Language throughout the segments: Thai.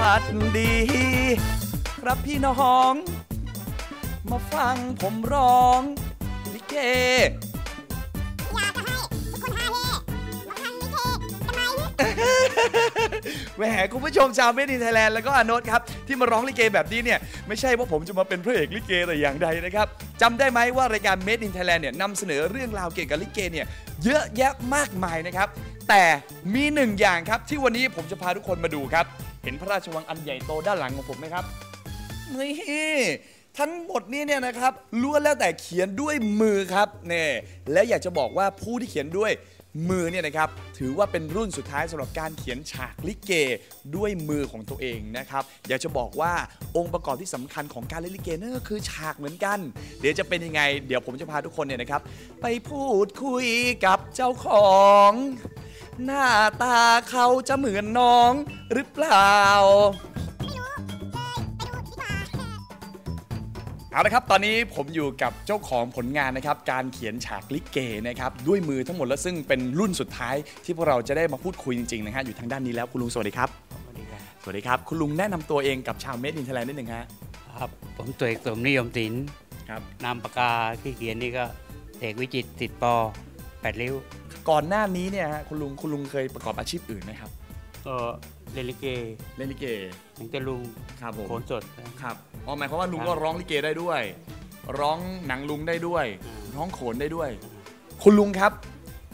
วัสดี ครับพี่น้อง มาฟังผมร้อง ลิเกอยากจะให้ทุกคนฮาเฮมาฟังลิเกกันไหมแหมคุณผู้ชมชาวเมดินไทยแลนด์แล้วก็อานนท์ครับ ที่มาร้องลิเกแบบนี้เนี่ย ไม่ใช่ว่าผมจะมาเป็นพระเอกลิเกแต่อย่างใดนะครับจำได้ไหมว่ารายการ Made in Thailand เนี่ยนำเสนอเรื่องราวเกี่ยวกับลิเกเนี่ยเยอะแยะมากมายนะครับ แต่มีหนึ่งอย่างครับที่วันนี้ผมจะพาทุกคนมาดูครับ เห็นพระราชวังอันใหญ่โตด้านหลังของผมไหมครับนี่ทั้งหมดนี้เนี่ยนะครับล้วนแล้วแต่เขียนด้วยมือครับเนี่ยและอยากจะบอกว่าผู้ที่เขียนด้วยมือเนี่ยนะครับถือว่าเป็นรุ่นสุดท้ายสำหรับการเขียนฉากลิเกด้วยมือของตัวเองนะครับอยากจะบอกว่าองค์ประกอบที่สำคัญของการเล่นลิเกนั่นก็คือฉากเหมือนกัน เดี๋ยวจะเป็นยังไง เดี๋ยวผมจะพาทุกคนเนี่ยนะครับ ไปพูดคุยกับเจ้าของ หน้าตาเขาจะเหมือนน้องหรือเปล่า เอาละครับ ตอนนี้ผมอยู่กับเจ้าของผลงานนะครับ การเขียนฉากลิเกนะครับ ด้วยมือทั้งหมดและซึ่งเป็นรุ่นสุดท้ายที่พวกเราจะได้มาพูดคุยจริงๆนะฮะอยู่ทางด้านนี้แล้วคุณลุงสวัสดีครับ สวัสดีครับสวัสดีครับคุณลุงแนะนำตัวเองกับชาวเมดินไทยแลนด์นิดหนึ่งฮะครับผมตัวเอกสมนิยมศิลป์ครับนามปากกาที่เขียนนี่ก็เอกวิจิตรติดปอแปดริ้ว ก่อนหน้านี้เนี่ยฮะคุณลุงคุณลุงเคยประกอบอาชีพอื่นไหมครับ ก็เล่นลิเกเล่นลิเกถึงจะลุงครับผมโขนสดนะ ครับอ๋อหมายความว่าลุงครับก็ร้องลิเกได้ด้วย ร้องหนังลุงได้ด้วยอ่าร้องโขนได้ด้วย คุณลุงครับ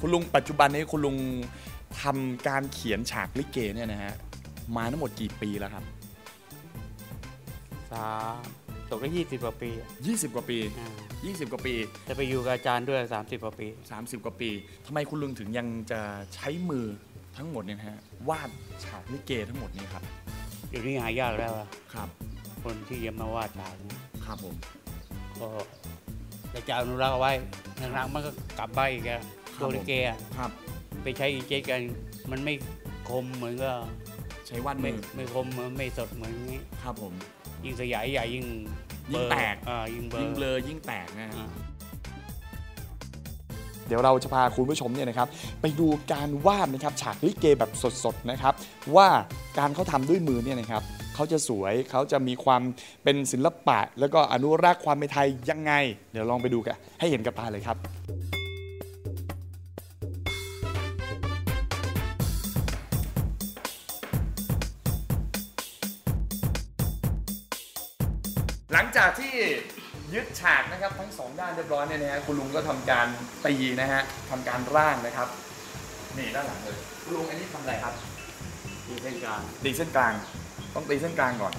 คุณลุงปัจจุบันนี้คุณลุงทำการเขียนฉากลิเกเนี่ยนะฮะมาทั้งหมดกี่ปีแล้วครับ สาม ตกได้ยี่สิบกว่าปีอะ20 กว่าปี อ่า20 กว่าปี จะไปอยู่กับอาจารย์ด้วย 30กว่าปี 30 กว่าปีทำไมคุณลุงถึงยังจะใช้มือทั้งหมดเนี่ยนะฮะวาดฉากลิเกทั้งหมดนี้ครับอยู่นี่หายากแล้วอะครับคนที่จะมาวาดฉากเนี่ยครับผมก็แต่จะอนุรักษ์เอาไว้นานๆมันก็กลับบ้านอีกอะตัวลิเกอะครับไปใช้อีเจกัน มันไม่คมเหมือนก็ใช้วาดไม่มือไม่คมเหมือนไม่สดเหมือนนี้ ครับผม ยิ่งสยายใหญ่ยิ่งยิ่งเบลอแตกอ่ายิ่งเบลอยิ่งเบลอยิ่งแตกนะฮะอ่าเดี๋ยวเราจะพาคุณผู้ชมเนี่ยนะครับไปดูการวาดนะครับฉากลิเกแบบสดๆนะครับ ว่าการเขาทำด้วยมือเนี่ยนะครับเขาจะสวยเขาจะมีความเป็นศิลปะ แล้วก็อนุรักษ์ความเป็นไทยยังไง เดี๋ยวลองไปดูกันให้เห็นกับตาเลยครับ จากที่ยึดฉากนะครับทั้งสองด้านเรียบร้อยเนี่ยนะฮะคุณลุงก็ทำการตีนะฮะทำการร่างนะครับ นี่ด้านหลังเลยคุณลุงอันนี้ทำอะไรครับ มีเส้นกลางตีเส้นกลาง ต้องตีเส้นกลางก่อน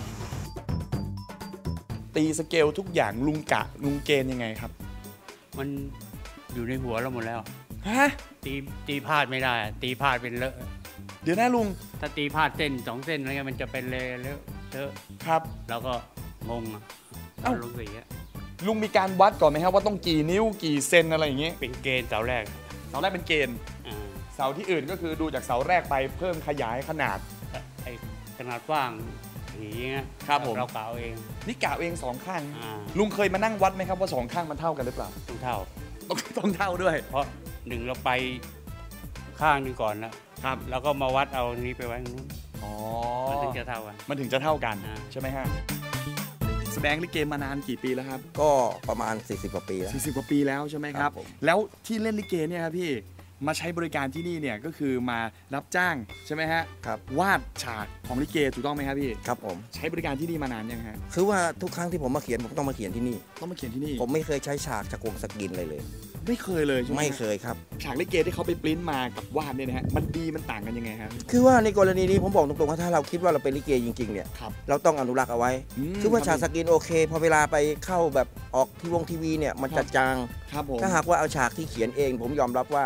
ตีสเกลทุกอย่างลุงกะลุงเกณฑ์ยังไงครับมันอยู่ในหัวเราหมดแล้ว ฮะตีตีพลาดไม่ได้ตีพลาดเป็นเลอะ เดี๋ยวนะลุงถ้าตีพลาดเส้นสองเส้นอะไรเงี้ยมันจะเป็นเลอะเลอะเลอะครับแล้วก็งงอะ เอ้าลงสีอะลุงมีการวัดก่อนไหมครับว่าต้องกี่นิ้วกี่เซนอะไรอย่างเงี้ยเป็นเกณฑ์เสาแรกเสาแรกเป็นเกณฑ์อ่าเสาที่อื่นก็คือดูจากเสาแรกไปเพิ่มขยายขนาด ไอ้ขนาดกว้างสีเงี้ยครับผม เราเก่าเองนี่กะเองสองข้าง อ่าลุงเคยมานั่งวัดไหมครับว่าสองข้างมันเท่ากันหรือเปล่า ต้องเท่า ต้องต้องเท่าด้วยเพราะหนึ่งเราไปข้างหนึงก่อนแล้วครับแล้วก็มาวัดเอานี้ไปไว้ตรงนู้นอ๋อมันถึงจะเท่ากัน มันถึงจะเท่ากันอ่า ใช่ไหมฮะ แสดงลิเกมานานกี่ปีแล้วครับ ก็ประมาณ 40 กว่าปีแล้ว 40 กว่าปีแล้วใช่ไหมครับครับผม แล้วที่เล่นลิเกเนี่ยครับพี่ มาใช้บริการที่นี่เนี่ยก็คือมารับจ้างใช่ไหมฮะครับวาดฉากของลิเกถูกต้องไหมครับพี่ครับผมใช้บริการที่นี่มานานยังฮะคือว่าทุกครั้งที่ผมมาเขียนผมต้องมาเขียนที่นี่ต้องมาเขียนที่นี่ ผมไม่เคยใช้ฉากจากวงสกินเลยเลย ไม่เคยเลยใช่ไหมไม่เคยครับฉากลิเกที่เขาไปปริ้นมากับวาดเนี่ยนะฮะมันดีมันต่างกันยังไงครับคือว่าในกรณีนี้ผมบอกตรงๆว่าถ้าเราคิดว่าเราเป็นลิเกจริงๆเนี่ยครับเราต้องอนุรักษ์เอาไว้อืมคือว่าฉากสกินโอเค พอเวลาไปเข้าแบบออกทีวงทีวีเนี่ยมันจะจางครับผมถ้าหากว่าเอาฉากที่เขียนเอง ผมยอมรับว่า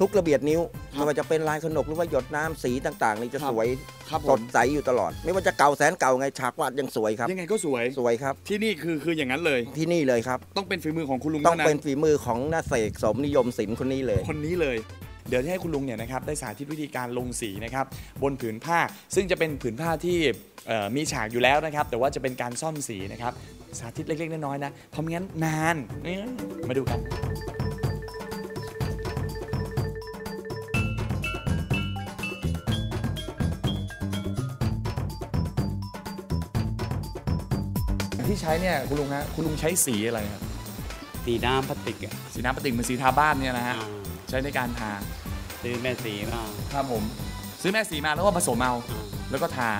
ทุกระเบียดนิ้วครับไม่ว่าจะเป็นลายขนกหรือว่าหยดน้ำสีต่างๆ นี่จะครับ สวยครับผสมดใสอยู่ตลอด ไม่ว่าจะเก่าแสนเก่าไงฉากวาดยังสวยครับ ยังไงก็สวย สวยครับ ที่นี่คือคืออย่างนั้นเลย ที่นี่เลยครับ ต้องเป็นฝีมือของคุณลุงต้องท่าเป็นฝีมือของนาเสกสมนิยมศิลป์คนนี้เลย คนนี้เลย เดี๋ยวจะให้คุณลุงเนี่ยนะครับได้สาธิตวิธีการลงสีนะครับบนผืนผ้า ซึ่งจะเป็นผืนผ้าที่เอ่อมีฉากอยู่แล้วนะครับ แต่ว่าจะเป็นการซ่อมสีนะครับ สาธิตเล็กๆน้อยๆนะเพราะไม่งั้นนานนี่มาดูกัน ที่ใช้เนี่ยคุณลุงฮะคุณลุงใช้สีอะไรครับตีน้ำพลาสติกอะสีน้ำปฏิกเหมือนสีทาบ้านเนี่ยนะฮะอ่าใช้ในการทาซื้อแม่สีมาครับผมซื้อแม่สีมาแล้วก็ผสมเอาอ่าแล้วก็ทา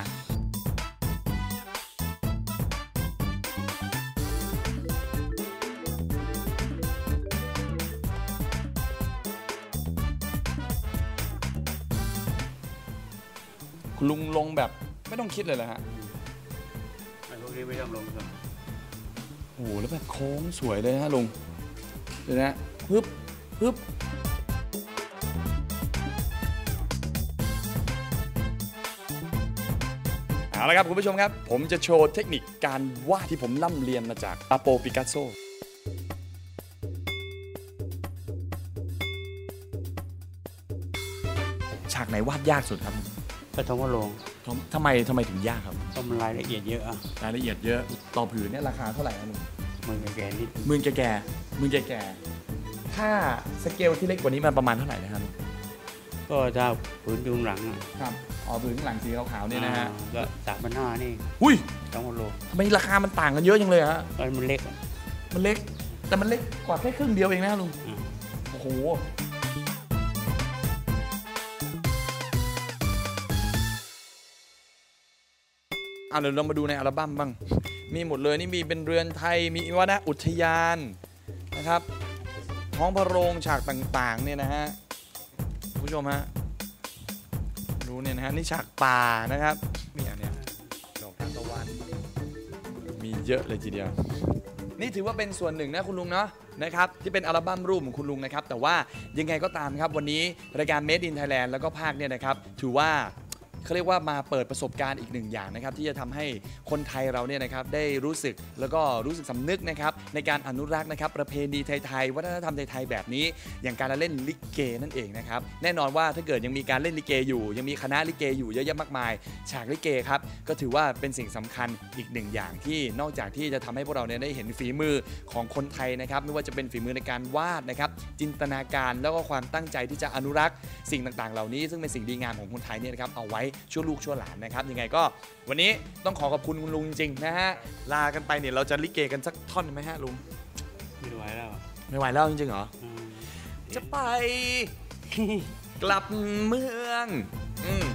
คุณลุงลงแบบไม่ต้องคิดเลยเหรอฮะ ไอ้พวกนี้ไม่ต้องลงทุน โอ้โหแล้วแบบโค้งสวยเลยนะฮะลุงเดี๋ยวนะฮึบฮึบเอาละครับคุณผู้ชมครับ ผมจะโชว์เทคนิคการวาดที่ผมล่ำเรียนมาจากปาโปปิกัสโซฉากไหนวาดยากสุดครับก็ต้องว่าลง ทำทำไมทำไมถึงยากครับก็มันรายละเอียดเยอะอะรายละเอียดเยอะต่อผืนเนี่ยราคาเท่าไหร่ครับลุงมือแก่ๆนิดหมื่นแก่ๆหมื่นแก่ๆถ้าสเกลที่เล็กกว่านี้มันประมาณเท่าไหร่นะครับก็ถ้าผืนยุงหลังอะครับอ๋อผืนข้างหลังสีขาวๆเนี่ยนะฮะอ่าก็สามพันห้านี่อุ้ยต้องว่าลงทำไมราคามันต่างกันเยอะจังเลยอะฮะก็มันเล็กอะมันเล็ก แต่มันเล็กกว่าแค่ครึ่งเดียวเองนะลุงอืมโอ้โห อะเดี๋ยวเรามาดูในอัลบั้มบ้าง มีหมดเลยนี่มีเป็นเรือนไทย มีวรรณอุทยานนะครับ ท้องพระโรงฉากต่างๆเนี่ยนะฮะผู้ชมฮะดูเนี่ยนะฮะนี่ฉากป่านะครับนี่อันเนี้ยดอกทานตะวัน มีเยอะเลยทีเดียว นี่ถือว่าเป็นส่วนหนึ่งนะคุณลุงเนาะนะครับที่เป็นอัลบั้มรูปของคุณลุงนะครับ แต่ว่ายังไงก็ตามครับวันนี้รายการ Made in Thailand แล้วก็ภาคเนี่ยนะครับถือว่า เขาเรียกว่ามาเปิดประสบการณ์อีกหนึ่งอย่างนะครับที่จะทำให้คนไทยเราเนี่ยนะครับได้รู้สึกแล้วก็รู้สึกสำนึกนะครับในการอนุรักษ์นะครับประเพณีไทยๆวัฒนธรรมไทยๆแบบนี้ อย่างการเล่นลิเกนั่นเองนะครับแน่นอนว่าถ้าเกิดยังมีการเล่นลิเกอยู่ ยังมีคณะลิเกอยู่เยอะแยะมากมาย ฉากลิเกครับก็ถือว่าเป็นสิ่งสำคัญอีกหนึ่งอย่างที่นอกจากที่จะทำให้พวกเราเนี่ยได้เห็นฝีมือของคนไทยนะครับไม่ว่าจะเป็นฝีมือในการวาดนะครับจินตนาการแล้วก็ความตั้งใจที่จะอนุรักษ์สิ่งต่างๆ เหล่านี้ ซึ่งเป็นสิ่งดีงามของคนไทยเนี่ยนะครับเอาไว้ชั่วลูกชั่วหลานนะครับยังไงก็วันนี้ต้องขอขอบคุณคุณลุงจริงๆนะฮะลากันไปเนี่ยเราจะลิเกกันสักท่อนไหมฮะลุงไม่ไหวแล้วอะไม่ไหวแล้วจริงๆเหรออืมจะไป กลับเมือง อืม